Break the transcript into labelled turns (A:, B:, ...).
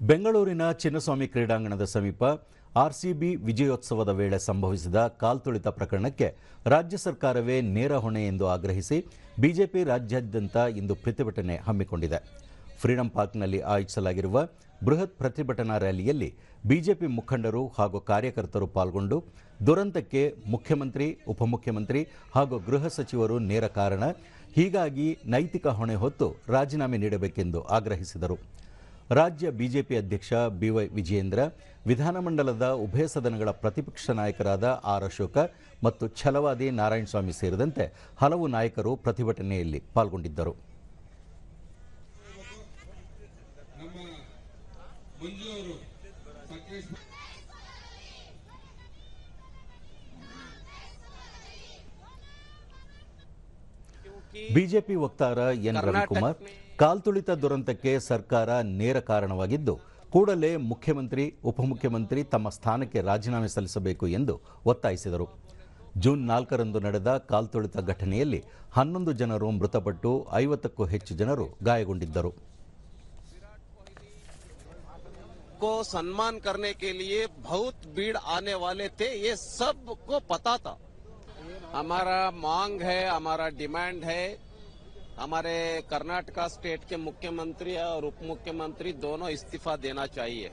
A: ಬೆಂಗಳೂರಿನ ಚಿನ್ನಸ್ವಾಮಿ ಕ್ರೀಡಾಂಗಣದ ಸಮೀಪ ಆರ್ಸಿಬಿ ವಿಜಯೋತ್ಸವದ ವೇಳೆ ಸಂಭವಿಸಿದ ಕಾಲ್ತುಳಿತ ಪ್ರಕರಣಕ್ಕೆ ರಾಜ್ಯ ಸರ್ಕಾರವೇ ನೇರ ಹೊಣೆ ಎಂದು ಆಗ್ರಹಿಸಿ ಬಿಜೆಪಿ ರಾಜ್ಯಾದ್ಯಂತ ಇಂದು ಪ್ರತಿಭಟನೆ ಹಮ್ಮಿಕೊಂಡಿದೆ. ಫ್ರೀಡಂ ಪಾರ್ಕ್ನಲ್ಲಿ ಆಯೋಜಿಸಲಾಗಿರುವ ಬೃಹತ್ ಪ್ರತಿಭಟನಾ ರ್ಯಾಲಿಯಲ್ಲಿ ಬಿಜೆಪಿ ಮುಖಂಡರು ಹಾಗೂ ಕಾರ್ಯಕರ್ತರು ಪಾಲ್ಗೊಂಡು ದುರಂತಕ್ಕೆ ಮುಖ್ಯಮಂತ್ರಿ, ಉಪಮುಖ್ಯಮಂತ್ರಿ ಹಾಗೂ ಗೃಹ ಸಚಿವರು ನೇರ ಕಾರಣ, ಹೀಗಾಗಿ ನೈತಿಕ ಹೊಣೆ ಹೊತ್ತು ರಾಜೀನಾಮೆ ನೀಡಬೇಕೆಂದು ಆಗ್ರಹಿಸಿದರು. ರಾಜ್ಯ ಬಿಜೆಪಿ ಅಧ್ಯಕ್ಷ ಬಿವೈ ವಿಜಯೇಂದ್ರ ವಿಧಾನಮಂಡಲದ ಉಭಯ ಸದನಗಳ ಪ್ರತಿಪಕ್ಷ ನಾಯಕರಾದ ಆರ್ ಅಶೋಕ ಮತ್ತು ಛಲವಾದಿ ನಾರಾಯಣಸ್ವಾಮಿ ಸೇರಿದಂತೆ ಹಲವು ನಾಯಕರು ಪ್ರತಿಭಟನೆಯಲ್ಲಿ ಪಾಲ್ಗೊಂಡಿದ್ದರು. ಬಿಜೆಪಿ ವಕ್ತಾರ ಎನ್ ರವಿಕುಮಾರ್ ಕಾಲ್ತುಳಿತ ದುರಂತಕ್ಕೆ ಸರ್ಕಾರ ನೇರ ಕಾರಣವಾಗಿದ್ದು ಕೂಡಲೇ ಮುಖ್ಯಮಂತ್ರಿ ಉಪಮುಖ್ಯಮಂತ್ರಿ ತಮ್ಮ ಸ್ಥಾನಕ್ಕೆ ರಾಜೀನಾಮೆ ಸಲ್ಲಿಸಬೇಕು ಎಂದು ಒತ್ತಾಯಿಸಿದರು ಜೂನ್ ನಾಲ್ಕರಂದು ನಡೆದ ಕಾಲ್ತುಳಿತ ಘಟನೆಯಲ್ಲಿ ಹನ್ನೊಂದು ಜನರು ಮೃತಪಟ್ಟು ಐವತ್ತಕ್ಕೂ ಹೆಚ್ಚು ಜನರು ಗಾಯಗೊಂಡಿದ್ದರು
B: को सम्मान करने के लिए बहुत भीड़ आने वाले थे ये सबको पता था हमारा मांग है, हमारा डिमांड है। हमारे कर्नाटका स्टेट के मुख्यमंत्री और उप मुख्यमंत्री दोनों इस्तीफा देना चाहिए।